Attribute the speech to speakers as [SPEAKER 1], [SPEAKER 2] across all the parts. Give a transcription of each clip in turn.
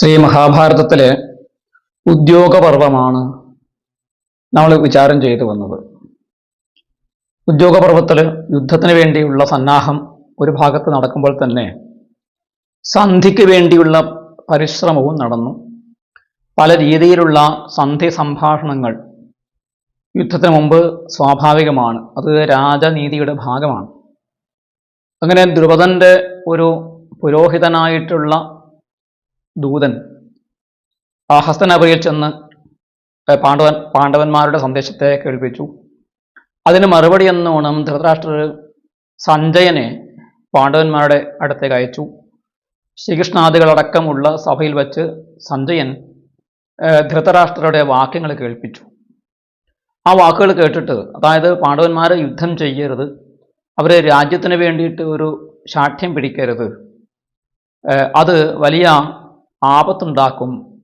[SPEAKER 1] ശ്രീ മഹാഭാരതത്തിലെ ഉദ്യോഗപർവമാണ് നമ്മൾ വിചാരം ചെയ്തു വന്നത്. ഉദ്യോഗപർവത്തിൽ യുദ്ധത്തിന് വേണ്ടിയുള്ള സന്നാഹം ഒരു ഭാഗത്ത് നടക്കുമ്പോൾ തന്നെ സന്ധിക്ക് വേണ്ടിയുള്ള പരിശ്രമവും നടന്നു. പല രീതിയിലുള്ള സന്ധി സംഭാഷണങ്ങൾ യുദ്ധത്തിന് മുമ്പ് സ്വാഭാവികമാണ്. അത് രാജനീതിയുടെ ഭാഗമാണ്. അങ്ങനെ ദ്രുപദന്റെ ഒരു പുരോഹിതനായിട്ടുള്ള ദൂതൻ ആ ഹസ്തനപുരിയിൽ ചെന്ന് പാണ്ഡവൻ പാണ്ഡവന്മാരുടെ സന്ദേശത്തെ കേൾപ്പിച്ചു. അതിന് മറുപടി എന്നോണം ധൃതരാഷ്ട്രർ സഞ്ജയനെ പാണ്ഡവന്മാരുടെ അടുത്തേക്ക് അയച്ചു. ശ്രീകൃഷ്ണാദികളടക്കമുള്ള സഭയിൽ വച്ച് സഞ്ജയൻ ധൃതരാഷ്ട്രരുടെ വാക്യങ്ങൾ കേൾപ്പിച്ചു. ആ വാക്കുകൾ കേട്ടിട്ട് അതായത് പാണ്ഡവന്മാർ യുദ്ധം ചെയ്യരുത് അവരെ രാജ്യത്തിന് വേണ്ടിയിട്ട് ഒരു ശാഠ്യം പിടിക്കരുത് അത് വലിയ ആപത്തുണ്ടാക്കും.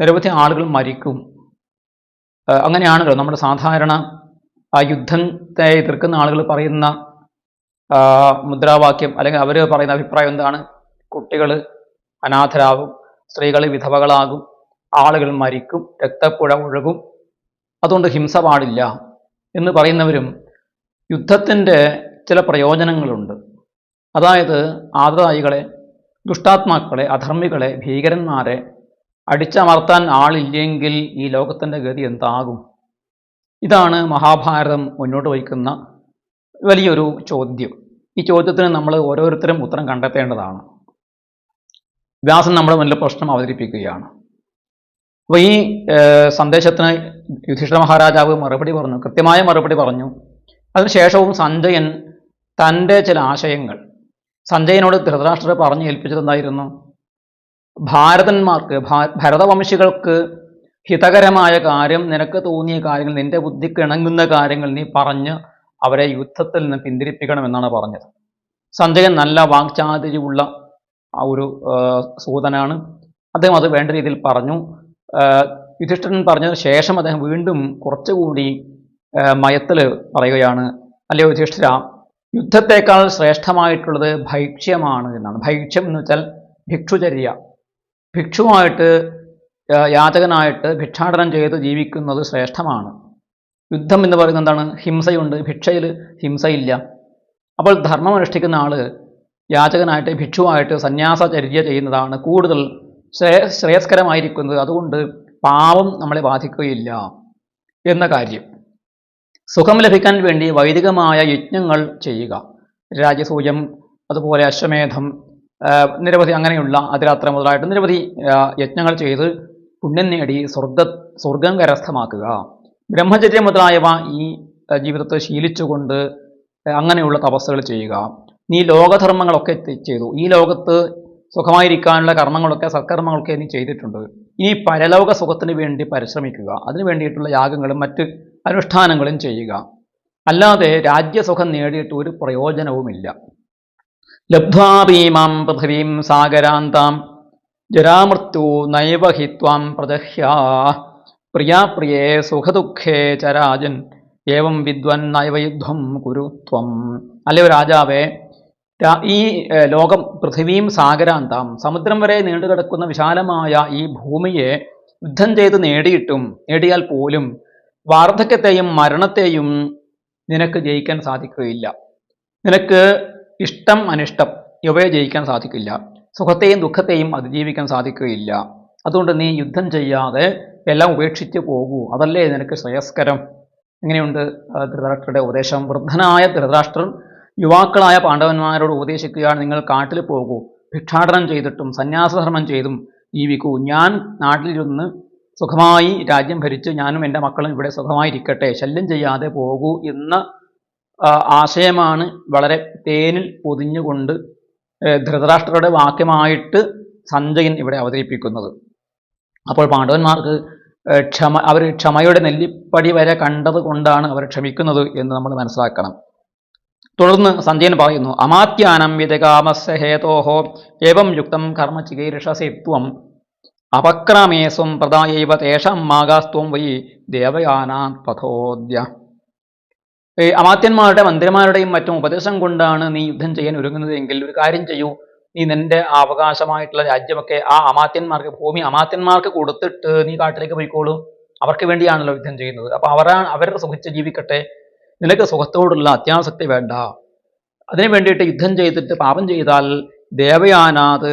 [SPEAKER 1] നിരവധി ആളുകൾ മരിക്കും. അങ്ങനെയാണല്ലോ നമ്മുടെ സാധാരണ ആ യുദ്ധത്തെ എതിർക്കുന്ന ആളുകൾ പറയുന്ന മുദ്രാവാക്യം അല്ലെങ്കിൽ അവർ പറയുന്ന അഭിപ്രായം എന്താണ്? കുട്ടികൾ അനാഥരാകും സ്ത്രീകൾ വിധവകളാകും ആളുകൾ മരിക്കും രക്തപ്പുഴ ഒഴുകും. അതുകൊണ്ട് ഹിംസ പാടില്ല എന്ന് പറയുന്നവരും യുദ്ധത്തിന്റെ ചില പ്രയോജനങ്ങളുണ്ട്. അതായത് ആദതായികളെ ദുഷ്ടാത്മാക്കളെ അധർമ്മികളെ ഭീകരന്മാരെ അടിച്ചമർത്താൻ ആളില്ലെങ്കിൽ ഈ ലോകത്തിന്റെ ഗതി എന്താകും? ഇതാണ് മഹാഭാരതം മുന്നോട്ട് വയ്ക്കുന്ന വലിയൊരു ചോദ്യം. ഈ ചോദ്യത്തിന് നമ്മൾ ഓരോരുത്തരും ഉത്തരം കണ്ടെത്തേണ്ടതാണ്. വ്യാസൻ നമ്മുടെ മുന്നിൽ പ്രശ്നം അവതരിപ്പിക്കുകയാണ്. അപ്പോൾ ഈ സന്ദേശത്തിന് യുധിഷ്ഠിര മഹാരാജാവ് മറുപടി പറഞ്ഞു കൃത്യമായ മറുപടി പറഞ്ഞു. അതിനുശേഷവും സഞ്ജയൻ തന്റെ ചില ആശയങ്ങൾ സഞ്ജയനോട് ധൃതരാഷ്ട്രർ പറഞ്ഞു ഏൽപ്പിച്ചതെന്നായിരുന്നു ഭാരതന്മാർക്ക് ഭരതവംശികൾക്ക് ഹിതകരമായ കാര്യം നിനക്ക് തോന്നിയ കാര്യങ്ങൾ നിന്റെ ബുദ്ധിക്ക് ഇണങ്ങുന്ന കാര്യങ്ങൾ നീ പറഞ്ഞ് അവരെ യുദ്ധത്തിൽ നിന്ന് പിന്തിരിപ്പിക്കണമെന്നാണ് പറഞ്ഞത്. സഞ്ജയൻ നല്ല വാക്ചാതിരിയുള്ള ആ ഒരു സൂതനാണ്. അദ്ദേഹം അത് വേണ്ട രീതിയിൽ പറഞ്ഞു. യുധിഷ്ഠിരൻ പറഞ്ഞതിന് ശേഷം അദ്ദേഹം വീണ്ടും കുറച്ചുകൂടി മയത്തിൽ പറയുകയാണ് അല്ലയോ യുധിഷ്ഠിര യുദ്ധത്തേക്കാൾ ശ്രേഷ്ഠമായിട്ടുള്ളത് ഭൈക്ഷ്യമാണ് എന്നാണ്. ഭൈക്ഷ്യം എന്ന് വെച്ചാൽ ഭിക്ഷുചര്യ. ഭിക്ഷുവായിട്ട് യാചകനായിട്ട് ഭിക്ഷാടനം ചെയ്ത് ജീവിക്കുന്നത് ശ്രേഷ്ഠമാണ്. യുദ്ധം എന്ന് പറയുന്നത് എന്താണ്? ഹിംസയുണ്ട്. ഭിക്ഷയിൽ ഹിംസയില്ല. അപ്പോൾ ധർമ്മം അനുഷ്ഠിക്കുന്ന ആൾ യാചകനായിട്ട് ഭിക്ഷുവായിട്ട് സന്യാസചര്യ ചെയ്യുന്നതാണ് കൂടുതൽ ശ്രേ- ശ്രേയസ്കരമായിരിക്കുന്നത്. അതുകൊണ്ട് പാവം നമ്മളെ ബാധിക്കുകയില്ല എന്ന കാര്യം. സുഖം ലഭിക്കാൻ വേണ്ടി വൈദികമായ യജ്ഞങ്ങൾ ചെയ്യുക. രാജ്യസൂയം അതുപോലെ അശ്വമേധം നിരവധി അങ്ങനെയുള്ള അതിരാത്ര മുതലായിട്ട് നിരവധി യജ്ഞങ്ങൾ ചെയ്ത് പുണ്യം നേടി സ്വർഗ സ്വർഗം കരസ്ഥമാക്കുക. ബ്രഹ്മചര്യം മുതലായവ ഈ ജീവിതത്തെ ശീലിച്ചുകൊണ്ട് അങ്ങനെയുള്ള തപസ്സുകൾ ചെയ്യുക. നീ ലോകധർമ്മങ്ങളൊക്കെ ചെയ്തു. ഈ ലോകത്ത് സുഖമായിരിക്കാനുള്ള കർമ്മങ്ങളൊക്കെ സത്കർമ്മങ്ങളൊക്കെ നീ ചെയ്തിട്ടുണ്ട്. ഇനി പരലോക സുഖത്തിന് വേണ്ടി പരിശ്രമിക്കുക. അതിനു വേണ്ടിയിട്ടുള്ള യാഗങ്ങളും മറ്റ് അനുഷ്ഠാനങ്ങളും ചെയ്യുക. അല്ലാതെ രാജ്യസുഖം നേടിയിട്ട് ഒരു പ്രയോജനവുമില്ല. ലബ്ധ്വാപീമാം പൃഥിവീം സാഗരാന്താം. ജരാമൃത്യു നൈവഹിത്വാം പ്രദഹ്യാ. പ്രിയാപ്രിയേ സുഖദുഃഖേ ചരാജൻ രാജൻ. ഏവം വിദ്വൻ നൈവയുദ്ധം കുരുത്വം കുരു അല്ലയോ രാജാവേ? ഈ ലോകം പൃഥിവീം സാഗരാന്താം. സമുദ്രം വരെ നീണ്ടുകിടക്കുന്ന വിശാലമായ ഈ ഭൂമിയെ യുദ്ധം ചെയ്ത് നേടിയിട്ടും നേടിയാൽ പോലും വാർദ്ധക്യത്തെയും മരണത്തെയും നിനക്ക് ജയിക്കാൻ സാധിക്കുകയില്ല. നിനക്ക് ഇഷ്ടം അനിഷ്ടം ഇവയെ ജയിക്കാൻ സാധിക്കില്ല. സുഖത്തെയും ദുഃഖത്തെയും അതിജീവിക്കാൻ സാധിക്കുകയില്ല. അതുകൊണ്ട് നീ യുദ്ധം ചെയ്യാതെ എല്ലാം ഉപേക്ഷിച്ച് പോകൂ. അതല്ലേ നിനക്ക് ശ്രേയസ്കരം? എങ്ങനെയുണ്ട് ധൃതരാഷ്ട്രയുടെ ഉപദേശം. വൃദ്ധനായ ധൃതരാഷ്ട്രൻ യുവാക്കളായ പാണ്ഡവന്മാരോട് ഉപദേശിക്കുകയാണ് നിങ്ങൾ കാട്ടിൽ പോകൂ. ഭിക്ഷാടനം ചെയ്തിട്ടും സന്യാസധർമ്മം ചെയ്തും ജീവിക്കൂ. ഞാൻ നാട്ടിലിരുന്ന് സുഖമായി രാജ്യം ഭരിച്ച് ഞാനും എന്റെ മക്കളും ഇവിടെ സുഖമായിരിക്കട്ടെ. ശല്യം ചെയ്യാതെ പോകൂ എന്ന ആശയമാണ് വളരെ തേനിൽ പൊതിഞ്ഞുകൊണ്ട് ധൃതരാഷ്ട്രരുടെ വാക്യമായിട്ട് സഞ്ജയൻ ഇവിടെ അവതരിപ്പിക്കുന്നത്. അപ്പോൾ പാണ്ഡവന്മാർക്ക് ക്ഷമ അവർ ക്ഷമയുടെ നെല്ലിപ്പടി വരെ കണ്ടത് കൊണ്ടാണ് അവർ ക്ഷമിക്കുന്നത് എന്ന് നമ്മൾ മനസ്സിലാക്കണം. തുടർന്ന് സഞ്ജയൻ പറയുന്നു അമാത്യാനം വിതകാമസ്യ ഹേതോഹോ ഏവം യുക്തം കർമ്മ ചികീർഷസി ത്വം അപക്രമേ സ്വം പ്രദായൈവ തേഷാം മാകാസ്ത്വം വൈ ദേവയാനാ പഥോദ്യ. അമാത്യന്മാരുടെ മന്ത്രിമാരുടെയും മറ്റും ഉപദേശം കൊണ്ടാണ് നീ യുദ്ധം ചെയ്യാൻ ഒരുങ്ങുന്നതെങ്കിൽ ഒരു കാര്യം ചെയ്യൂ. നീ നിന്റെ അവകാശമായിട്ടുള്ള രാജ്യമൊക്കെ ആ അമാത്യന്മാർക്ക് ഭൂമി അമാത്യന്മാർക്ക് കൊടുത്തിട്ട് നീ കാട്ടിലേക്ക് പോയിക്കോളൂ. അവർക്ക് വേണ്ടിയാണല്ലോ യുദ്ധം ചെയ്യുന്നത്. അപ്പൊ അവരാണ് അവരുടെ സുഖിച്ച് ജീവിക്കട്ടെ. നിനക്ക് സുഖത്തോടുള്ള അത്യാസക്തി വേണ്ട. അതിനു വേണ്ടിയിട്ട് യുദ്ധം ചെയ്തിട്ട് പാപം ചെയ്താൽ ദേവയാനാത്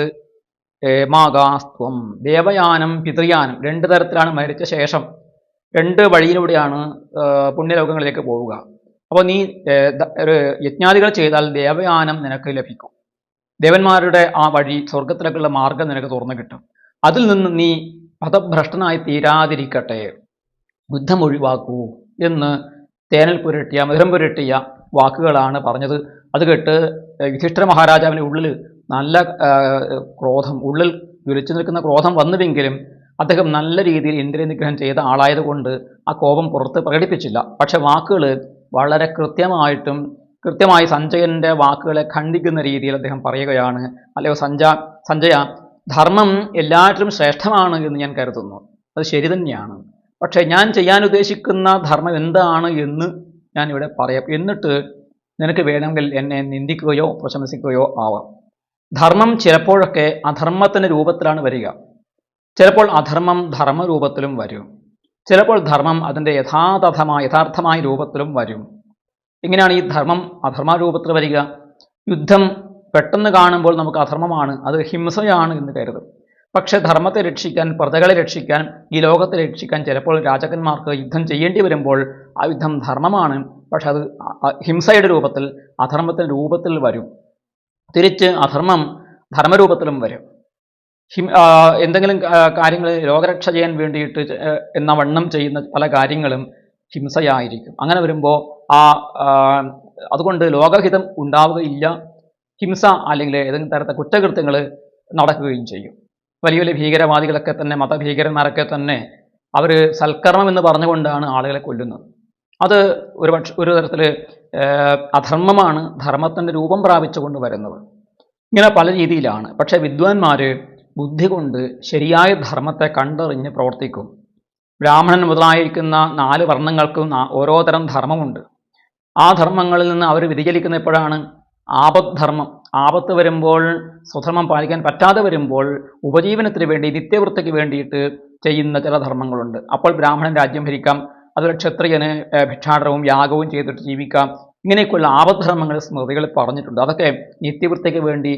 [SPEAKER 1] ഏമാകാസ്ത്വം ദേവയാനം പിതൃയാനം രണ്ട് തരത്തിലാണ് മരിച്ച ശേഷം രണ്ട് വഴിയിലൂടെയാണ് പുണ്യലോകങ്ങളിലേക്ക് പോവുക. അപ്പോൾ നീ ഒരു യജ്ഞാദികൾ ചെയ്താൽ ദേവയാനം നിനക്ക് ലഭിക്കും. ദേവന്മാരുടെ ആ വഴി സ്വർഗത്തിലേക്കുള്ള മാർഗം നിനക്ക് തുറന്നു കിട്ടും. അതിൽ നിന്ന് നീ പദഭ്രഷ്ടനായി തീരാതിരിക്കട്ടെ. യുദ്ധം ഒഴിവാക്കൂ എന്ന് തേനൽ പുരട്ടിയ മധുരം പുരട്ടിയ വാക്കുകളാണ് പറഞ്ഞത്. അത് കേട്ട് യുധിഷ്ഠിര മഹാരാജാവിന്റെ ഉള്ളിൽ നല്ല ക്രോധം ഉള്ളിൽ ജ്വലിച്ചു നിൽക്കുന്ന ക്രോധം വന്നുവെങ്കിലും അദ്ദേഹം നല്ല രീതിയിൽ ഇന്ദ്രിയ നിഗ്രഹം ചെയ്ത ആളായതുകൊണ്ട് ആ കോപം പുറത്ത് പ്രകടിപ്പിച്ചില്ല. പക്ഷേ വാക്കുകൾ വളരെ കൃത്യമായിട്ടും കൃത്യമായി സഞ്ജയന്റെ വാക്കുകളെ ഖണ്ഡിക്കുന്ന രീതിയിൽ അദ്ദേഹം പറയുകയാണ്. അല്ലയോ സഞ്ജ സഞ്ജയ ധർമ്മം എല്ലാറ്റിലും ശ്രേഷ്ഠമാണ് എന്ന് ഞാൻ കരുതുന്നു. അത് ശരി തന്നെയാണ്. പക്ഷേ ഞാൻ ചെയ്യാൻ ഉദ്ദേശിക്കുന്ന ധർമ്മം എന്താണ് എന്ന് ഞാനിവിടെ പറയാം. എന്നിട്ട് നിനക്ക് വേണമെങ്കിൽ എന്നെ നിന്ദിക്കുകയോ പ്രശംസിക്കുകയോ ആവാം. ധർമ്മം ചിലപ്പോഴൊക്കെ അധർമ്മത്തിന്റെ രൂപത്തിലാണ് വരിക. ചിലപ്പോൾ അധർമ്മം ധർമ്മരൂപത്തിലും വരും. ചിലപ്പോൾ ധർമ്മം അതിന്റെ യഥാതഥമായ യഥാർത്ഥമായ രൂപത്തിലും വരും. ഇങ്ങനെയാണ് ഈ ധർമ്മം അധർമ്മ രൂപത്തിൽ വരിക. യുദ്ധം പെട്ടെന്ന് കാണുമ്പോൾ നമുക്ക് അധർമ്മമാണ് അത് ഹിംസയാണ് എന്ന് കരുതും. പക്ഷേ ധർമ്മത്തെ രക്ഷിക്കാൻ പ്രജകളെ രക്ഷിക്കാൻ ഈ ലോകത്തെ രക്ഷിക്കാൻ ചിലപ്പോൾ രാജാക്കന്മാർക്ക് യുദ്ധം ചെയ്യേണ്ടി വരുമ്പോൾ ആ യുദ്ധം ധർമ്മമാണ്. പക്ഷെ അത് ഹിംസയുടെ രൂപത്തിൽ അധർമ്മത്തിന്റെ രൂപത്തിൽ വരും. തിരിച്ച് അധർമ്മം ധർമ്മരൂപത്തിലും വരും. എന്തെങ്കിലും കാര്യങ്ങൾ ലോകരക്ഷ ചെയ്യാൻ വേണ്ടിയിട്ട് എന്ന വണ്ണം ചെയ്യുന്ന പല കാര്യങ്ങളും ഹിംസയായിരിക്കും. അങ്ങനെ വരുമ്പോൾ ആ, അതുകൊണ്ട് ലോകഹിതം ഉണ്ടാവുകയില്ല. ഹിംസ അല്ലെങ്കിൽ ഏതെങ്കിലും തരത്തെ കുറ്റകൃത്യങ്ങൾ നടക്കുകയും ചെയ്യും. വലിയ വലിയ ഭീകരവാദികളൊക്കെ തന്നെ മതഭീകരന്മാരൊക്കെ തന്നെ അവർ സൽക്കർമ്മം എന്ന് പറഞ്ഞുകൊണ്ടാണ് ആളുകളെ കൊല്ലുന്നത്. അത് ഒരു പക്ഷ ഒരു തരത്തിൽ അധർമ്മമാണ് ധർമ്മത്തിന്റെ രൂപം പ്രാപിച്ചുകൊണ്ട് വരുന്നത്. ഇങ്ങനെ പല രീതിയിലാണ്. പക്ഷേ വിദ്വാൻമാർ ബുദ്ധി കൊണ്ട് ശരിയായ ധർമ്മത്തെ കണ്ടറിഞ്ഞ് പ്രവർത്തിക്കും. ബ്രാഹ്മണൻ മുതലായിരിക്കുന്ന നാല് വർണങ്ങൾക്കും ഓരോ തരം ധർമ്മമുണ്ട്. ആ ധർമ്മങ്ങളിൽ നിന്ന് അവർ വ്യതിചലിക്കുന്ന എപ്പോഴാണ്? ആപത് ധർമ്മം ആപത്ത് വരുമ്പോൾ സ്വധർമ്മം പാലിക്കാൻ പറ്റാതെ വരുമ്പോൾ ഉപജീവനത്തിന് വേണ്ടി നിത്യവൃത്തിക്ക് വേണ്ടിയിട്ട് ചെയ്യുന്ന ചില ധർമ്മങ്ങളുണ്ട്. അപ്പോൾ ബ്രാഹ്മണൻ രാജ്യം ഭരിക്കാം. അതുപോലെ ക്ഷത്രിയന് ഭിക്ഷാടനവും യാഗവും ചെയ്തിട്ട് ജീവിക്കാം. ഇങ്ങനെയൊക്കെയുള്ള ആപദ്ധർമ്മങ്ങൾ സ്മൃതികളിൽ പറഞ്ഞിട്ടുണ്ട്. അതൊക്കെ നിത്യവൃത്തിക്ക് വേണ്ടി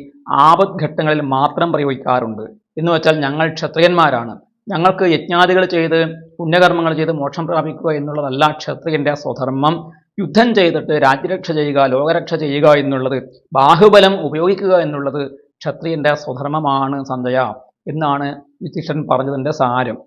[SPEAKER 1] ആപദ്ഘട്ടങ്ങളിൽ മാത്രം പ്രയോഗിക്കാറുണ്ട്. എന്ന് വെച്ചാൽ ഞങ്ങൾ ക്ഷത്രിയന്മാരാണ്. ഞങ്ങൾക്ക് യജ്ഞാദികൾ ചെയ്ത് പുണ്യകർമ്മങ്ങൾ ചെയ്ത് മോക്ഷം പ്രാപിക്കുക എന്നുള്ളതല്ല ക്ഷത്രിയന്റെ സ്വധർമ്മം. യുദ്ധം ചെയ്തിട്ട് രാജ്യരക്ഷ ചെയ്യുക ലോകരക്ഷ ചെയ്യുക എന്നുള്ളത് ബാഹുബലം ഉപയോഗിക്കുക എന്നുള്ളത് ക്ഷത്രിയന്റെ സ്വധർമ്മമാണ് സന്ധയ എന്നാണ് യുധിഷ്ഠൻ പറഞ്ഞതിന്റെ സാരം.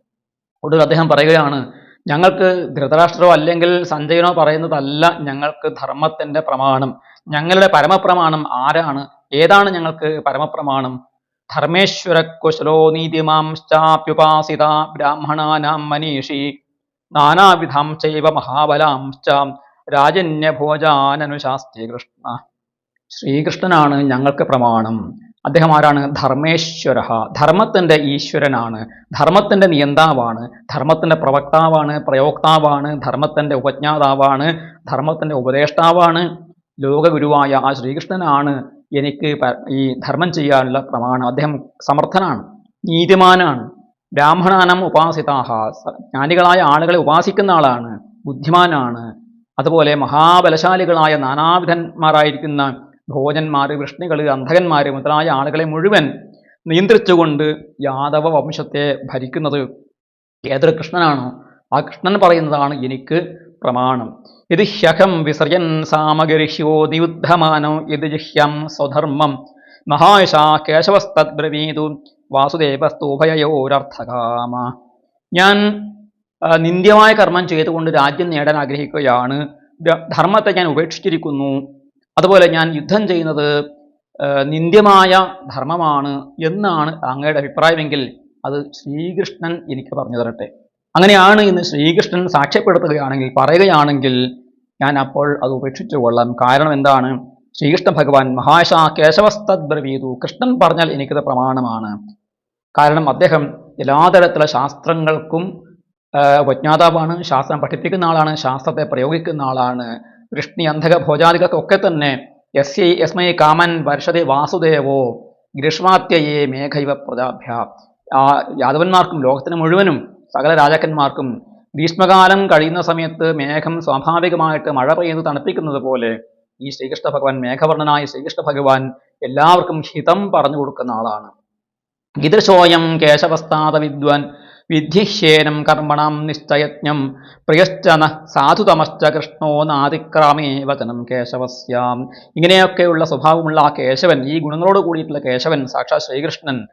[SPEAKER 1] ഒടുവിൽ അദ്ദേഹം പറയുകയാണ് ഞങ്ങൾക്ക് ധൃതരാഷ്ട്രോ അല്ലെങ്കിൽ സഞ്ജയനോ പറയുന്നതല്ല ഞങ്ങൾക്ക് ധർമ്മത്തിന്റെ പ്രമാണം. ഞങ്ങളുടെ പരമപ്രമാണം ആരാണ്? ഏതാണ് ഞങ്ങൾക്ക് പരമപ്രമാണം? ധർമ്മേശ്വര കുശലോ നീതിമാംശ്ചാപ്യുപാസിത ബ്രാഹ്മണാനാം മനീഷി. നാനാവിധാം ചൈവ മഹാബലാംശ്ചാം രാജന്യഭോജാനനുശാസ്തി കൃഷ്ണ ശ്രീകൃഷ്ണനാണ് ഞങ്ങൾക്ക് പ്രമാണം. അദ്ദേഹം ആരാണ്? ധർമ്മേശ്വര ധർമ്മത്തിന്റെ ഈശ്വരനാണ്. ധർമ്മത്തിന്റെ നിയന്താവാണ്. ധർമ്മത്തിന്റെ പ്രവക്താവാണ് പ്രയോക്താവാണ് ധർമ്മത്തിന്റെ ഉപജ്ഞാതാവാണ് ധർമ്മത്തിന്റെ ഉപദേഷ്ടാവാണ് ലോകഗുരുവായ ആ ശ്രീകൃഷ്ണനാണ് എനിക്ക് ഈ ധർമ്മം ചെയ്യാനുള്ള പ്രമാണം. അദ്ദേഹം സമർത്ഥനാണ് നീതിമാനാണ് ബ്രാഹ്മണാനം ഉപാസിതാഹ ജ്ഞാനികളായ ആളുകളെ ഉപാസിക്കുന്ന ആളാണ് ബുദ്ധിമാനാണ് അതുപോലെ മഹാബലശാലികളായ നാനാവിധന്മാരായിരിക്കുന്ന ഭോജന്മാർ വൃഷ്ണികൾ അന്ധകന്മാർ മുതലായ ആളുകളെ മുഴുവൻ നിയന്ത്രിച്ചുകൊണ്ട് യാദവ വംശത്തെ ഭരിക്കുന്നത് ഏതൊരു കൃഷ്ണനാണോ ആ കൃഷ്ണൻ പറയുന്നതാണ് എനിക്ക് പ്രമാണം. ഇത് ഹ്യഹം വിസർജൻ സാമഗരിഷ്യോ നിയുദ്ധമാനോ ഇത് ജിഹ്യം സ്വധർമ്മം. മഹായശ കേശവസ്തദ്ബ്രവീതു വാസുദേവസ്തൂഭയോരർത്ഥകാമ ഞാൻ നിന്ദ്യമായ കർമ്മം ചെയ്തുകൊണ്ട് രാജ്യം നേടാൻ ആഗ്രഹിക്കുകയാണ്. ധർമ്മത്തെ ഞാൻ ഉപേക്ഷിച്ചിരിക്കുന്നു. അതുപോലെ ഞാൻ യുദ്ധം ചെയ്യുന്നത് നിന്ദ്യമായ ധർമ്മമാണ് എന്നാണ് അങ്ങയുടെ അഭിപ്രായമെങ്കിൽ അത് ശ്രീകൃഷ്ണൻ എനിക്ക് പറഞ്ഞു തരട്ടെ. അങ്ങനെയാണ് ഇന്ന് ശ്രീകൃഷ്ണൻ സാക്ഷ്യപ്പെടുത്തുകയാണെങ്കിൽ പറയുകയാണെങ്കിൽ ഞാൻ അപ്പോൾ അത് ഉപേക്ഷിച്ചു കൊള്ളാം. കാരണം എന്താണ്? ശ്രീകൃഷ്ണ ഭഗവാൻ മഹാശ കേശവസ്തദ്ബ്രവീതു. കൃഷ്ണൻ പറഞ്ഞാൽ എനിക്കത് പ്രമാണമാണ്. കാരണം അദ്ദേഹം എല്ലാ തരത്തിലുള്ള ശാസ്ത്രങ്ങൾക്കും വജ്ഞാതാവാണ് ശാസ്ത്രം പഠിപ്പിക്കുന്ന ആളാണ് ശാസ്ത്രത്തെ പ്രയോഗിക്കുന്ന ആളാണ്. വൃഷ്ണി അന്ധക ഭോജാദികൾക്കൊക്കെ തന്നെ യസ്യ യസ്മൈ കാമൻ വർഷതി വാസുദേവോ ഗ്രീഷ്മാത്യയെ മേഘൈവ പ്രജാഭ്യ. ആ യാദവന്മാർക്കും ലോകത്തിന് മുഴുവനും സകല രാജാക്കന്മാർക്കും ഗ്രീഷ്മകാലം കഴിയുന്ന സമയത്ത് മേഘം സ്വാഭാവികമായിട്ട് മഴ പെയ്ത് തണുപ്പിക്കുന്നത് പോലെ ഈ ശ്രീകൃഷ്ണ ഭഗവാൻ മേഘവർണനായ ശ്രീകൃഷ്ണ ഭഗവാൻ എല്ലാവർക്കും ഹിതം പറഞ്ഞു കൊടുക്കുന്ന ആളാണ്. ഗിതൃശോയം കേശവസ്താത വിദ്വാൻ വിദ്ധിഹ്യേനം കർമ്മണം നിശ്ചയജ്ഞം പ്രിയശ്ചന സാധുതമശ്ച കൃഷ്ണോ നാതിക്രാമേ വചനം കേശവസ്യാം. ഇങ്ങനെയൊക്കെയുള്ള സ്വഭാവമുള്ള ആ കേശവൻ ഈ ഗുണങ്ങളോട് കൂടിയിട്ടുള്ള കേശവൻ സാക്ഷാത് ശ്രീകൃഷ്ണൻ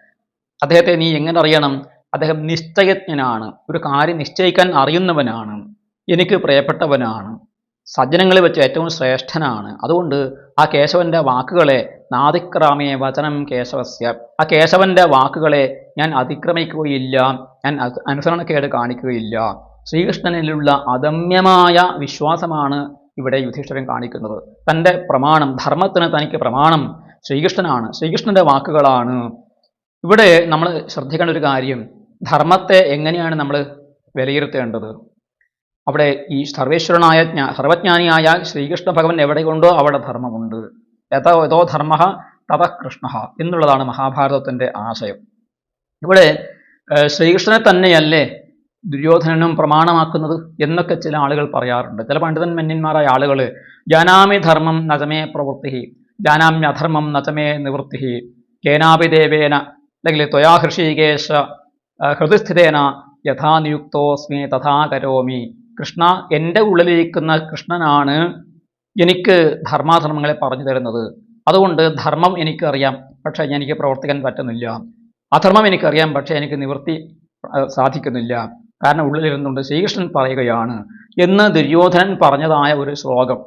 [SPEAKER 1] അദ്ദേഹത്തെ നീ എങ്ങനെ അറിയണം? അദ്ദേഹം നിശ്ചയജ്ഞനാണ്. ഒരു കാര്യം നിശ്ചയിക്കാൻ അറിയുന്നവനാണ്. എനിക്ക് പ്രിയപ്പെട്ടവനാണ്. സജ്ജനങ്ങളിൽ വെച്ച് ഏറ്റവും ശ്രേഷ്ഠനാണ്. അതുകൊണ്ട് ആ കേശവന്റെ വാക്കുകളെ നാദിക്രാമേ വചനം കേശവസ്യ. ആ കേശവന്റെ വാക്കുകളെ ഞാൻ അതിക്രമിക്കുകയില്ല. ഞാൻ അനുസരണക്കേട് കാണിക്കുകയില്ല. ശ്രീകൃഷ്ണനിലുള്ള അദമ്യമായ വിശ്വാസമാണ് ഇവിടെ യുധിഷ്ഠിരൻ കാണിക്കുന്നത്. തന്റെ പ്രമാണം ധർമ്മത്തിന് തനിക്ക് പ്രമാണം ശ്രീകൃഷ്ണനാണ്. ശ്രീകൃഷ്ണന്റെ വാക്കുകളാണ്. ഇവിടെ നമ്മൾ ശ്രദ്ധിക്കേണ്ട ഒരു കാര്യം ധർമ്മത്തെ എങ്ങനെയാണ് നമ്മൾ വിലയിരുത്തേണ്ടത്? അവിടെ ഈ സർവേശ്വരനായ ജ്ഞാ- സർവജ്ഞാനിയായ ശ്രീകൃഷ്ണ ഭഗവൻ എവിടെ കൊണ്ടോ അവിടെ ധർമ്മമുണ്ട്. യഥോ യഥോ ധർമ്മ തഥ കൃഷ്ണ എന്നുള്ളതാണ് മഹാഭാരതത്തിന്റെ ആശയം. ഇവിടെ ശ്രീകൃഷ്ണനെ തന്നെയല്ലേ ദുര്യോധനനും പ്രമാണമാക്കുന്നത് എന്നൊക്കെ ചില ആളുകൾ പറയാറുണ്ട്. ചില പണ്ഡിതൻ മന്യന്മാരായ ആളുകൾ ജാനാമി ധർമ്മം നചമേ പ്രവൃത്തി ജാനാമ്യധർമ്മം നചമേ നിവൃത്തി കേനാപി ദേവേന അല്ലെങ്കിൽ ത്വയാ ഹൃഷീകേശ ആ, ഹൃദയസ്ഥിതേന യഥാനിയുക്തോസ്മി തഥാ കരോമി കൃഷ്ണ എന്റെ ഉള്ളിലിരിക്കുന്ന കൃഷ്ണനാണ് എനിക്ക് ധർമാധർമ്മങ്ങളെ പറഞ്ഞു തരുന്നത്. അതുകൊണ്ട് ധർമ്മം എനിക്കറിയാം പക്ഷേ എനിക്ക് പ്രവർത്തിക്കാൻ പറ്റുന്നില്ല. അധർമ്മം എനിക്കറിയാം പക്ഷേ എനിക്ക് നിവൃത്തി സാധിക്കുന്നില്ല. കാരണം ഉള്ളിലിരുന്നുകൊണ്ട് ശ്രീകൃഷ്ണൻ പറയുകയാണ് എന്ന് ദുര്യോധനൻ പറഞ്ഞതായ ഒരു ശ്ലോകം.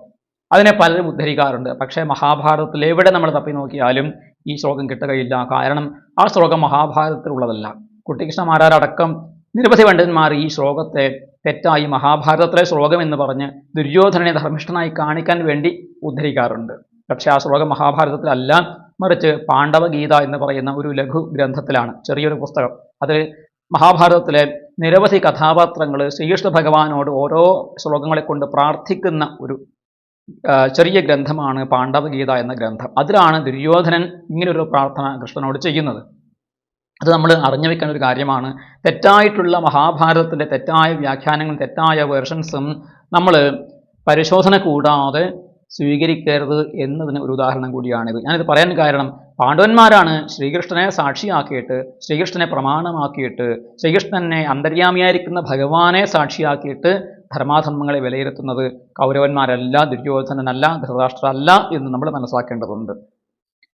[SPEAKER 1] അതിനെ പലരും ഉദ്ധരിക്കാറുണ്ട്. പക്ഷേ മഹാഭാരതത്തിൽ എവിടെ നമ്മൾ തപ്പി നോക്കിയാലും ഈ ശ്ലോകം കിട്ടുകയില്ല. കാരണം ആ ശ്ലോകം മഹാഭാരതത്തിലുള്ളതല്ല. കുട്ടികൃഷ്ണമാരാരടക്കം നിരവധി പണ്ഡിതന്മാർ ഈ ശ്ലോകത്തെ തെറ്റായി മഹാഭാരതത്തിലെ ശ്ലോകം എന്ന് പറഞ്ഞ് ദുര്യോധനനെ ധർമ്മിഷ്ഠനായി കാണിക്കാൻ വേണ്ടി ഉദ്ധരിക്കാറുണ്ട്. പക്ഷേ ആ ശ്ലോകം മഹാഭാരതത്തിലല്ല. മറിച്ച് പാണ്ഡവഗീത എന്ന് പറയുന്ന ഒരു ലഘു ഗ്രന്ഥത്തിലാണ് ചെറിയൊരു പുസ്തകം. അതിൽ മഹാഭാരതത്തിലെ നിരവധി കഥാപാത്രങ്ങൾ ശ്രീകൃഷ്ണ ഭഗവാനോട് ഓരോ ശ്ലോകങ്ങളെ കൊണ്ട് പ്രാർത്ഥിക്കുന്ന ഒരു ചെറിയ ഗ്രന്ഥമാണ് പാണ്ഡവഗീത എന്ന ഗ്രന്ഥം. അതിലാണ് ദുര്യോധനൻ ഇങ്ങനൊരു പ്രാർത്ഥന കൃഷ്ണനോട് ചെയ്യുന്നത്. അത് നമ്മൾ അറിഞ്ഞു വെക്കേണ്ട ഒരു കാര്യമാണ്. തെറ്റായിട്ടുള്ള മഹാഭാരതത്തിന്റെ തെറ്റായ വ്യാഖ്യാനങ്ങളും തെറ്റായ വേർഷൻസും നമ്മൾ പരിശോധന കൂടാതെ സ്വീകരിക്കരുത് എന്നതിന് ഒരു ഉദാഹരണം കൂടിയാണിത്. ഞാനിത് പറയാൻ കാരണം പാണ്ഡവന്മാരാണ് ശ്രീകൃഷ്ണനെ സാക്ഷിയാക്കിയിട്ട് ശ്രീകൃഷ്ണനെ പ്രമാണമാക്കിയിട്ട് ശ്രീകൃഷ്ണനെ അന്തര്യാമിയായിരിക്കുന്ന ഭഗവാനെ സാക്ഷിയാക്കിയിട്ട് ധർമാധർമ്മങ്ങളെ വിലയിരുത്തുന്നത് കൗരവന്മാരല്ല ദുര്യോധനനല്ല ധൃതരാഷ്ട്രല്ല എന്ന് നമ്മൾ മനസ്സിലാക്കേണ്ടതുണ്ട്.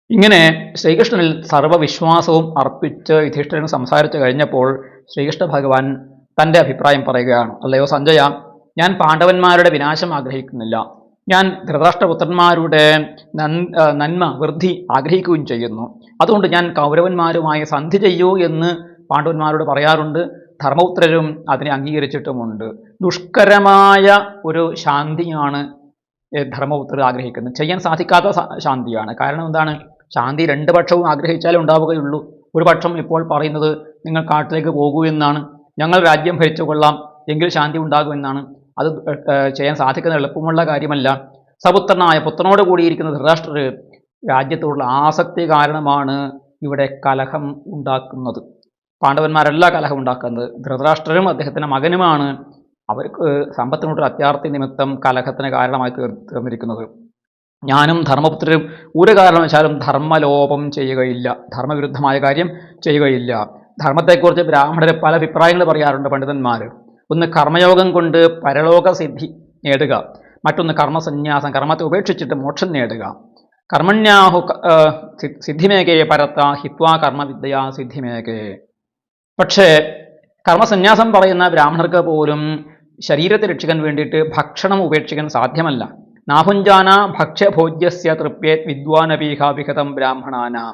[SPEAKER 1] ഇങ്ങനെ ശ്രീകൃഷ്ണനിൽ സർവവിശ്വാസവും അർപ്പിച്ച് യുധിഷ്ഠിരൻ സംസാരിച്ചു കഴിഞ്ഞപ്പോൾ ശ്രീകൃഷ്ണ ഭഗവാൻ തന്റെ അഭിപ്രായം പറയുകയാണ് അല്ലയോ സഞ്ജയ ഞാൻ പാണ്ഡവന്മാരുടെ വിനാശം ആഗ്രഹിക്കുന്നില്ല. ഞാൻ ധൃതരാഷ്ട്രപുത്രന്മാരുടെ നന്മ വൃദ്ധി ആഗ്രഹിക്കുകയും ചെയ്യുന്നു. അതുകൊണ്ട് ഞാൻ കൗരവന്മാരുമായി സന്ധി ചെയ്യൂ എന്ന് പാണ്ഡവന്മാരോട് പറയാറുണ്ട്. ധർമ്മപുത്രരും അതിനെ അംഗീകരിച്ചിട്ടുമുണ്ട്. ദുഷ്കരമായ ഒരു ശാന്തിയാണ് ധർമ്മപുത്രർ ആഗ്രഹിക്കുന്നത്. ചെയ്യാൻ സാധിക്കാത്ത ശാന്തിയാണ്. കാരണം എന്താണ്? ശാന്തി രണ്ട് പക്ഷവും ആഗ്രഹിച്ചാലേ ഉണ്ടാവുകയുള്ളൂ. ഒരു പക്ഷം ഇപ്പോൾ പറയുന്നത് നിങ്ങൾ കാട്ടിലേക്ക് പോകൂ എന്നാണ്. ഞങ്ങൾ രാജ്യം ഭരിച്ചു കൊള്ളാം എങ്കിൽ ശാന്തി ഉണ്ടാകുമെന്നാണ് അത് ചെയ്യാൻ സാധിക്കുന്ന എളുപ്പമുള്ള കാര്യമല്ല. സപുത്രനായ പുത്രനോട് കൂടിയിരിക്കുന്ന ധൃതരാഷ്ട്രർ രാജ്യത്തോടുള്ള ആസക്തി കാരണമാണ് ഇവിടെ കലഹം ഉണ്ടാക്കുന്നത്. പാണ്ഡവന്മാരല്ല കലഹം ഉണ്ടാക്കുന്നത്. ധൃതരാഷ്ട്രരും അദ്ദേഹത്തിന്റെ മകനുമാണ്. അവർക്ക് സമ്പത്തിനോട് അത്യാർത്ഥി നിമിത്തം കലഹത്തിന് കാരണമായി തീർ തീർന്നിരിക്കുന്നത്. ഞാനും ധർമ്മപുത്രരും ഒരു കാരണവശാലും ധർമ്മലോപം ചെയ്യുകയില്ല. ധർമ്മവിരുദ്ധമായ കാര്യം ചെയ്യുകയില്ല. ധർമ്മത്തെക്കുറിച്ച് ബ്രാഹ്മണരെ പല അഭിപ്രായങ്ങൾ പറയാറുണ്ട് പണ്ഡിതന്മാർ ഒന്ന് കർമ്മയോഗം കൊണ്ട് പരലോകസിദ്ധി നേടുക. മറ്റൊന്ന് കർമ്മസന്യാസം കർമ്മത്തെ ഉപേക്ഷിച്ചിട്ട് മോക്ഷം നേടുക. കർമ്മണ്യാഹു സിദ്ധിമേഖയെ പരത്ത ഹിത്വാ കർമ്മവിദ്യ സിദ്ധിമേകയെ പക്ഷേ കർമ്മസന്യാസം പറയുന്ന ബ്രാഹ്മണർക്ക് പോലും ശരീരത്തെ രക്ഷിക്കാൻ വേണ്ടിയിട്ട് ഭക്ഷണം ഉപേക്ഷിക്കാൻ സാധ്യമല്ല. നാഹുഞ്ചാന ഭക്ഷ്യഭോജ്യസ്യ തൃപ്യേത് വിദ്വാനപീഹ വിഹതം ബ്രാഹ്മണാനാം.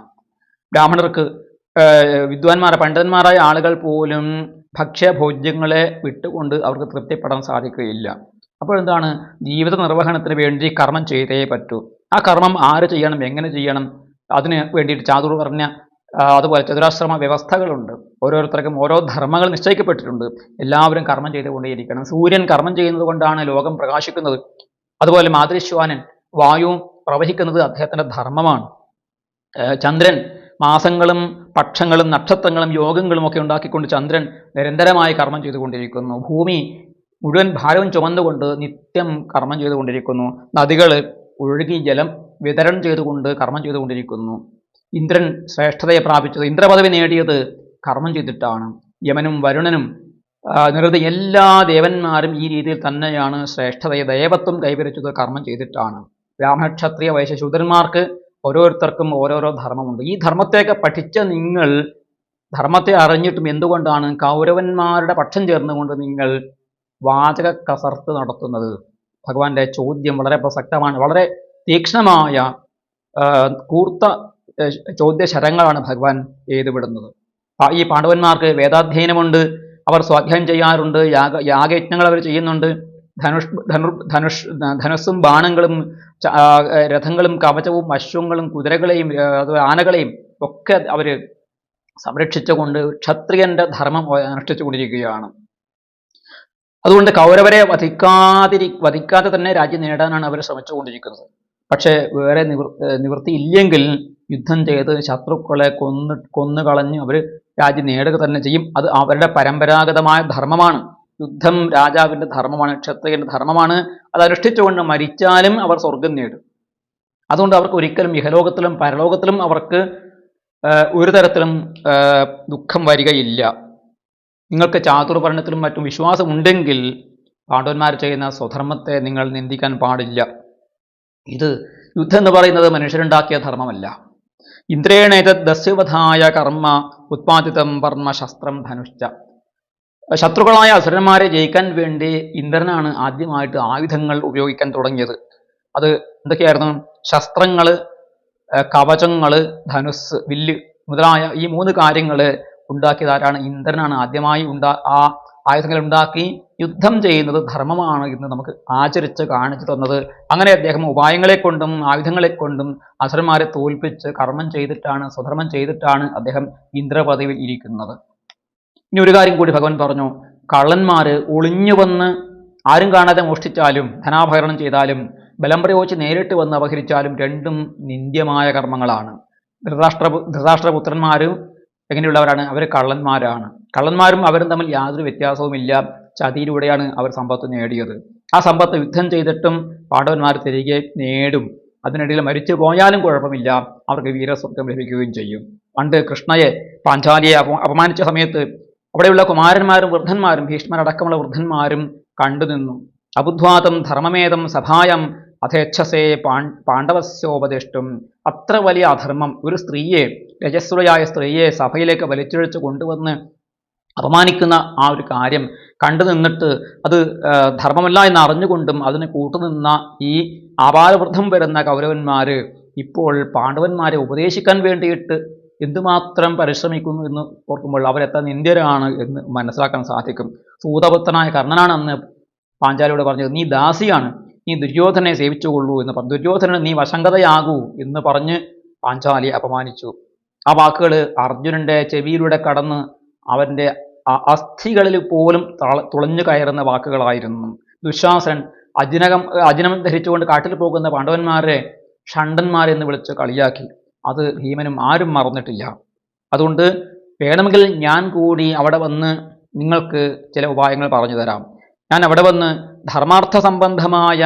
[SPEAKER 1] ബ്രാഹ്മണർക്ക് വിദ്വാൻമാരെ പണ്ഡിതന്മാരായ ആളുകൾ പോലും ഭക്ഷ്യഭോജ്യങ്ങളെ വിട്ടുകൊണ്ട് അവർക്ക് തൃപ്തിപ്പെടാൻ സാധിക്കുകയില്ല. അപ്പോൾ എന്താണ്? ജീവിത നിർവഹണത്തിന് വേണ്ടി കർമ്മം ചെയ്തേ പറ്റൂ. ആ കർമ്മം ആര് ചെയ്യണം? എങ്ങനെ ചെയ്യണം? അതിന് വേണ്ടിയിട്ട് ചാതുർ പറഞ്ഞ അതുപോലെ ചതുരാശ്രമ വ്യവസ്ഥകളുണ്ട്. ഓരോരുത്തർക്കും ഓരോ ധർമ്മങ്ങൾ നിശ്ചയിക്കപ്പെട്ടിട്ടുണ്ട്. എല്ലാവരും കർമ്മം ചെയ്തുകൊണ്ടേയിരിക്കണം. സൂര്യൻ കർമ്മം ചെയ്യുന്നത് കൊണ്ടാണ് ലോകം പ്രകാശിക്കുന്നത്. അതുപോലെ മാതൃശ്വാനൻ വായു പ്രവഹിക്കുന്നത് അദ്ദേഹത്തിന്റെ ധർമ്മമാണ്. ചന്ദ്രൻ മാസങ്ങളും പക്ഷങ്ങളും നക്ഷത്രങ്ങളും യോഗങ്ങളും ഒക്കെ ഉണ്ടാക്കിക്കൊണ്ട് ചന്ദ്രൻ നിരന്തരമായി കർമ്മം ചെയ്തുകൊണ്ടിരിക്കുന്നു. ഭൂമി മുഴുവൻ ഭാരവും ചുമന്നുകൊണ്ട് നിത്യം കർമ്മം ചെയ്തുകൊണ്ടിരിക്കുന്നു. നദികൾ ഒഴുകി ജലം വിതരണം ചെയ്തുകൊണ്ട് കർമ്മം ചെയ്തുകൊണ്ടിരിക്കുന്നു. ഇന്ദ്രൻ ശ്രേഷ്ഠതയെ പ്രാപിച്ചത് ഇന്ദ്രപദവി നേടിയത് കർമ്മം ചെയ്തിട്ടാണ്. യമനും വരുണനും നിരവധി എല്ലാ ദേവന്മാരും ഈ രീതിയിൽ തന്നെയാണ് ശ്രേഷ്ഠതയെ ദേവത്വം കൈവരിച്ചത് കർമ്മം ചെയ്തിട്ടാണ്. ബ്രാഹ്മണക്ഷത്രിയ വൈശ്യ ശൂദ്രന്മാർക്ക് ഓരോരുത്തർക്കും ഓരോരോ ധർമ്മമുണ്ട്. ഈ ധർമ്മത്തെയൊക്കെ പഠിച്ച നിങ്ങൾ ധർമ്മത്തെ അറിഞ്ഞിട്ടും എന്തുകൊണ്ടാണ് കൗരവന്മാരുടെ പക്ഷം ചേർന്നുകൊണ്ട് നിങ്ങൾ വാചക കസർത്ത് നടത്തുന്നത്? ഭഗവാന്റെ ചോദ്യം വളരെ പ്രസക്തമാണ്. വളരെ തീക്ഷ്ണമായ കൂർത്ത ചോദ്യ ചോദ്യശരങ്ങളാണ് ഭഗവാൻ പ- ഈ പാണ്ഡവന്മാർക്ക് വേദാധ്യയനമുണ്ട്. അവർ സ്വാധ്യായം ചെയ്യാറുണ്ട്. യാഗ യാഗയജ്ഞങ്ങൾ അവർ ചെയ്യുന്നുണ്ട്. ധനുഷ് ധനുർ ധനുഷ് ധനുസ്സും ബാണങ്ങളും രഥങ്ങളും കവചവും അശ്വങ്ങളും കുതിരകളെയും ആനകളെയും ഒക്കെ അവർ സംരക്ഷിച്ചുകൊണ്ട് ക്ഷത്രിയന്റെ ധർമ്മം അനുഷ്ഠിച്ചു കൊണ്ടിരിക്കുകയാണ്. അതുകൊണ്ട് കൗരവരെ വധിക്കാതിരി വധിക്കാതെ തന്നെ രാജ്യം നേടാനാണ് അവർ ശ്രമിച്ചുകൊണ്ടിരിക്കുന്നത് പക്ഷേ വേറെ നിവൃ നിവൃത്തി ഇല്ലെങ്കിൽ യുദ്ധം ചെയ്ത് ശത്രുക്കളെ കൊന്ന് കൊന്നു കളഞ്ഞ് അവർ രാജ്യം നേടുക തന്നെ ചെയ്യും. അത് അവരുടെ പരമ്പരാഗതമായ ധർമ്മമാണ്. യുദ്ധം രാജാവിന്റെ ധർമ്മമാണ് ക്ഷത്രിയന്റെ ധർമ്മമാണ്. അത് അനുഷ്ഠിച്ചുകൊണ്ട് മരിച്ചാലും അവർ സ്വർഗം നേടും. അതുകൊണ്ട് അവർക്ക് ഒരിക്കലും ഇഹലോകത്തിലും പരലോകത്തിലും അവർക്ക് ഒരു തരത്തിലും ദുഃഖം വരികയില്ല. നിങ്ങൾക്ക് ചാതുർഭരണത്തിലും മറ്റും വിശ്വാസമുണ്ടെങ്കിൽ പാണ്ഡവന്മാർ ചെയ്യുന്ന സ്വധർമ്മത്തെ നിങ്ങൾ നിന്ദിക്കാൻ പാടില്ല. ഇത് യുദ്ധം എന്ന് പറയുന്നത് മനുഷ്യരുണ്ടാക്കിയ ധർമ്മമല്ല. ഇന്ദ്രേണേത ദസ്യവധായ കർമ്മ ഉത്പാദിതം വർമ്മ ശസ്ത്രം ധനുഷ്ച ശത്രുക്കളായ അസുരന്മാരെ ജയിക്കാൻ വേണ്ടി ഇന്ദ്രനാണ് ആദ്യമായിട്ട് ആയുധങ്ങൾ ഉപയോഗിക്കാൻ തുടങ്ങിയത്. അത് എന്തൊക്കെയായിരുന്നു? ശസ്ത്രങ്ങൾ കവചങ്ങൾ ധനുസ് വില്ല് മുതലായ ഈ മൂന്ന് കാര്യങ്ങൾ ഉണ്ടാക്കിയത് ആരാണ്? ഇന്ദ്രനാണ് ആദ്യമായി ഉണ്ടാ ആ ആയുധങ്ങൾ ഉണ്ടാക്കി യുദ്ധം ചെയ്യുന്നത് ധർമ്മമാണ് എന്ന് നമുക്ക് ആചരിച്ച് കാണിച്ചു തന്നത്. അങ്ങനെ അദ്ദേഹം ഉപായങ്ങളെ കൊണ്ടും ആയുധങ്ങളെ കൊണ്ടും അസുരന്മാരെ തോൽപ്പിച്ച് കർമ്മം ചെയ്തിട്ടാണ് സ്വധർമ്മം ചെയ്തിട്ടാണ് അദ്ദേഹം ഇന്ദ്രപദവിയിൽ ഇരിക്കുന്നത്. ഇനി ഒരു കാര്യം കൂടി ഭഗവാൻ പറഞ്ഞു. കള്ളന്മാർ ഒളിഞ്ഞു വന്ന് ആരും കാണാതെ മോഷ്ടിച്ചാലും ധനാഭരണം ചെയ്താലും ബലം പ്രയോഗിച്ച് നേരിട്ട് വന്ന് അപഹരിച്ചാലും രണ്ടും നിന്ദ്യമായ കർമ്മങ്ങളാണ്. ധൃതാഷ്ട്ര ധൃതാഷ്ട്രപുത്രന്മാരും എങ്ങനെയുള്ളവരാണ്? അവർ കള്ളന്മാരാണ്. കള്ളന്മാരും അവരും തമ്മിൽ യാതൊരു വ്യത്യാസവുമില്ല. ചതിയിലൂടെയാണ് അവർ സമ്പത്ത് നേടിയത്. ആ സമ്പത്ത് യുദ്ധം ചെയ്തിട്ടും പാണ്ഡവന്മാർ തിരികെ നേടും. അതിനിടയിൽ മരിച്ചു പോയാലും കുഴപ്പമില്ല. അവർക്ക് വീരസ്വർഗം ലഭിക്കുകയും ചെയ്യും. പണ്ട് കൃഷ്ണയെ പാഞ്ചാലിയെ അപമാനിച്ച സമയത്ത് അവിടെയുള്ള കുമാരന്മാരും വൃദ്ധന്മാരും ഭീഷ്മരടക്കമുള്ള വൃദ്ധന്മാരും കണ്ടുനിന്നു. അബുദ്ധ്വാതം ധർമ്മമേതം സഭായം അഥേച്ഛസേ പാണ്ഡവസ്യോപദേഷ്ടും അത്ര വലിയ അധർമ്മം. ഒരു സ്ത്രീയെ രജസ്വലയായ സ്ത്രീയെ സഭയിലേക്ക് വലിച്ചിഴച്ച് കൊണ്ടുവന്ന് അപമാനിക്കുന്ന ആ ഒരു കാര്യം കണ്ടു നിന്നിട്ട് അത് ധർമ്മമല്ല എന്ന് അറിഞ്ഞുകൊണ്ടും അതിന് കൂട്ടുനിന്ന ഈ ആപാലവൃദ്ധം വരുന്ന കൗരവന്മാർ ഇപ്പോൾ പാണ്ഡവന്മാരെ ഉപദേശിക്കാൻ വേണ്ടിയിട്ട് എന്തുമാത്രം പരിശ്രമിക്കുന്നു എന്ന് ഓർക്കുമ്പോൾ അവരെത്ര നിന്ദ്യരാണ് എന്ന് മനസ്സിലാക്കാൻ സാധിക്കും. സൂതപുത്രനായ കർണനാണ് അന്ന് പാഞ്ചാലിയോട് പറഞ്ഞത് നീ ദാസിയാണ് നീ ദുര്യോധനെ സേവിച്ചുകൊള്ളൂ എന്ന് പറഞ്ഞു. ദുര്യോധന നീ വശങ്കതയാകൂ എന്ന് പറഞ്ഞ് പാഞ്ചാലി അപമാനിച്ചു. ആ വാക്കുകൾ അർജുനന്റെ ചെവിയിലൂടെ കടന്ന് അവന്റെ അസ്ഥികളിൽ പോലും തള- തുളഞ്ഞു കയറുന്ന വാക്കുകളായിരുന്നു. ദുശാസൻ അജിനകം അജിനം ധരിച്ചുകൊണ്ട് കാട്ടിൽ പോകുന്ന പാണ്ഡവന്മാരെ ഷണ്ടന്മാരെന്ന് വിളിച്ച് കളിയാക്കി. അത് ഭീമനും ആരും മറന്നിട്ടില്ല. അതുകൊണ്ട് വേണമെങ്കിൽ ഞാൻ കൂടി അവിടെ വന്ന് നിങ്ങൾക്ക് ചില ഉപായങ്ങൾ പറഞ്ഞു തരാം. ഞാൻ അവിടെ വന്ന് ധർമാർത്ഥ സംബന്ധമായ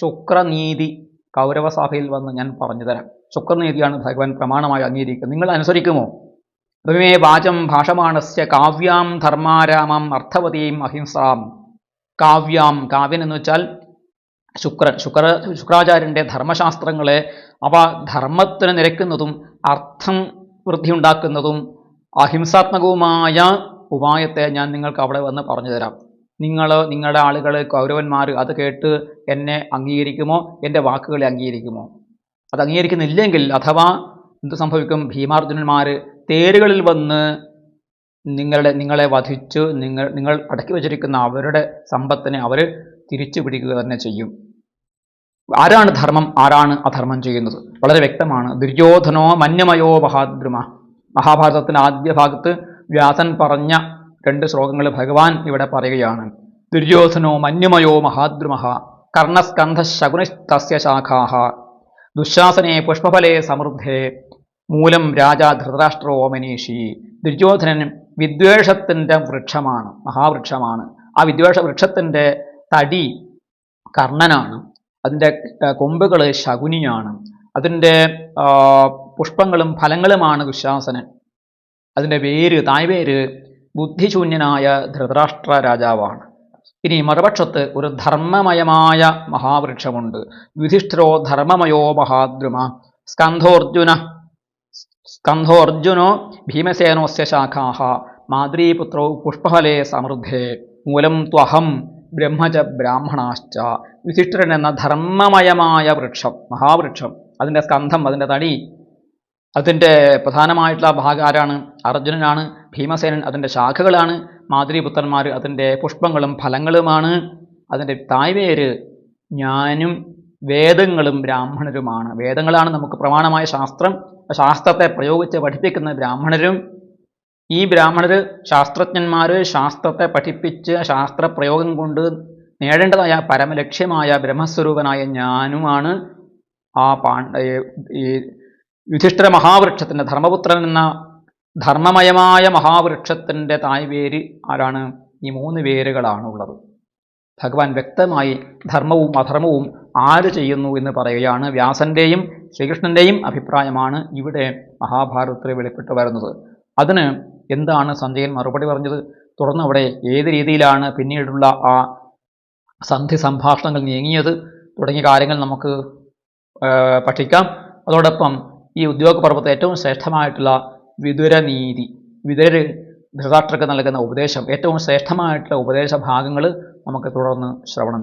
[SPEAKER 1] ശുക്രനീതി കൗരവസഭയിൽ വന്ന് ഞാൻ പറഞ്ഞു തരാം. ശുക്രനീതിയാണ് ഭഗവാൻ പ്രമാണമായി അംഗീകരിക്കുന്നത്. നിങ്ങൾ അനുസരിക്കുമോ? ദ്വമേ വാചം ഭാഷമാണസ്യ കാവ്യാം ധർമാരാമം അർത്ഥവതിയും അഹിംസാം. കാവ്യാം കാവ്യൻ എന്ന് വെച്ചാൽ ശുക്രൻ ശുക്ര ശുക്രാചാര്യന്റെ ധർമ്മശാസ്ത്രങ്ങളെ അവ ധർമ്മത്തിന് നിരക്കുന്നതും അർത്ഥം വൃദ്ധി ഉണ്ടാക്കുന്നതും അഹിംസാത്മകവുമായ ഉപായത്തെ ഞാൻ നിങ്ങൾക്ക് അവിടെ വന്ന് പറഞ്ഞു തരാം. നിങ്ങൾ നിങ്ങളുടെ ആളുകൾ കൗരവന്മാർ അത് കേട്ട് എന്നെ അംഗീകരിക്കുമോ? എന്റെ വാക്കുകളെ അംഗീകരിക്കുമോ? അത് അംഗീകരിക്കുന്നില്ലെങ്കിൽ അഥവാ എന്ത് സംഭവിക്കും? ഭീമാർജുനന്മാർ തേരുകളിൽ വന്ന് നിങ്ങളുടെ നിങ്ങളെ വധിച്ചു നിങ്ങൾ നിങ്ങൾ അടക്കി വച്ചിരിക്കുന്ന അവരുടെ സമ്പത്തിനെ അവർ തിരിച്ചു പിടിക്കുക തന്നെ ചെയ്യും. ആരാണ് ധർമ്മം? ആരാണ് അധർമ്മം ചെയ്യുന്നത്? വളരെ വ്യക്തമാണ്. ദുര്യോധനോ മന്യമയോ മഹാദ്രുമ. മഹാഭാരതത്തിന്റെ ആദ്യ ഭാഗത്ത് വ്യാസൻ പറഞ്ഞ രണ്ട് ശ്ലോകങ്ങൾ ഭഗവാൻ ഇവിടെ പറയുകയാണ്. ദുര്യോധനോ മന്യമയോ മഹാദ്രുമഹ കർണസ്കന്ധ ശകുനിസ്തസ്യ ശാഖാഹ. ദുശാസനെ പുഷ്പഫലേ സമൃദ്ധേ. മൂലം രാജ ധൃതരാഷ്ട്രോ മനീഷി. ദുര്യോധനൻ വിദ്വേഷത്തിന്റെ വൃക്ഷമാണ്. മഹാവൃക്ഷമാണ്. ആ വിദ്വേഷ വൃക്ഷത്തിന്റെ തടി കർണനാണ്. അതിന്റെ കൊമ്പുകൾ ശകുനിയാണ്. അതിന്റെ പുഷ്പങ്ങളും ഫലങ്ങളുമാണ് ദുശാസനൻ അതിന്റെ വേര് തായ്വേര് ബുദ്ധിശൂന്യനായ ധൃതരാഷ്ട്ര രാജാവാണ് ഇനി മറുപക്ഷത്ത് ഒരു ധർമ്മമയമായ മഹാവൃക്ഷമുണ്ട്. യുധിഷ്ഠിരോ ധർമ്മമയോ മഹാദ്രുമ. സ്കന്ധോർജുന സ്കന്ധോർജുനോ ഭീമസേനോസ്യ ശാഖാഹ. മാതൃപുത്രോ പുഷ്പഫലേ സമൃദ്ധേ. മൂലം ത്വഹം ബ്രഹ്മച ബ്രാഹ്മണാശ്ച വിശിഷ്ടരൻ എന്ന ധർമ്മമയമായ വൃക്ഷം മഹാവൃക്ഷം. അതിന്റെ സ്കന്ധം അതിന്റെ തടി അതിന്റെ പ്രധാനമായിട്ടുള്ള ഭാഗം ആരാണ്? അർജുനനാണ് ഭീമസേനൻ അതിന്റെ ശാഖകളാണ് മാതൃപുത്രന്മാർ അതിന്റെ പുഷ്പങ്ങളും ഫലങ്ങളുമാണ് അതിന്റെ തായ്വേര് ഞാനും വേദങ്ങളും ബ്രാഹ്മണരുമാണ്. വേദങ്ങളാണ് നമുക്ക് പ്രമാണമായ ശാസ്ത്രം. ശാസ്ത്രത്തെ പ്രയോഗിച്ച് പഠിപ്പിക്കുന്ന ബ്രാഹ്മണരും ഈ ബ്രാഹ്മണർ ശാസ്ത്രജ്ഞന്മാർ ശാസ്ത്രത്തെ പഠിപ്പിച്ച് ശാസ്ത്രപ്രയോഗം കൊണ്ട് നേടേണ്ടതായ പരമലക്ഷ്യമായ ബ്രഹ്മസ്വരൂപനായ ഞാനുമാണ് ആ പാണ്ഡ ഈ യുധിഷ്ഠിര മഹാവൃക്ഷത്തിന്റെ ധർമ്മപുത്രൻ എന്ന ധർമ്മമയമായ മഹാവൃക്ഷത്തിന്റെ തായ്വേര് ആരാണ്? ഈ മൂന്ന് വേരുകളാണ് ഉള്ളത് ഭഗവാൻ വ്യക്തമായി ധർമ്മവും അധർമ്മവും ആര് ചെയ്യുന്നു എന്ന് പറയുകയാണ്. വ്യാസന്റെയും ശ്രീകൃഷ്ണന്റെയും അഭിപ്രായമാണ് ഇവിടെ മഹാഭാരതത്തിൽ വെളിപ്പെട്ടു വരുന്നത്. അതിന് എന്താണ് സഞ്ജയൻ മറുപടി പറഞ്ഞത്? തുടർന്ന് അവിടെ ഏത് രീതിയിലാണ് പിന്നീടുള്ള ആ സന്ധി സംഭാഷണങ്ങൾ നീങ്ങിയത്? തുടങ്ങിയ കാര്യങ്ങൾ നമുക്ക് പഠിക്കാം. അതോടൊപ്പം ഈ ഉദ്യോഗ പർവത്തെ ഏറ്റവും ശ്രേഷ്ഠമായിട്ടുള്ള വിതുരനീതി വിതുരർ ധൃതാഷ്ട്രക്ക് നൽകുന്ന ഉപദേശം ഏറ്റവും ശ്രേഷ്ഠമായിട്ടുള്ള ഉപദേശ ഭാഗങ്ങൾ നമുക്ക് തുടർന്ന് ശ്രവണം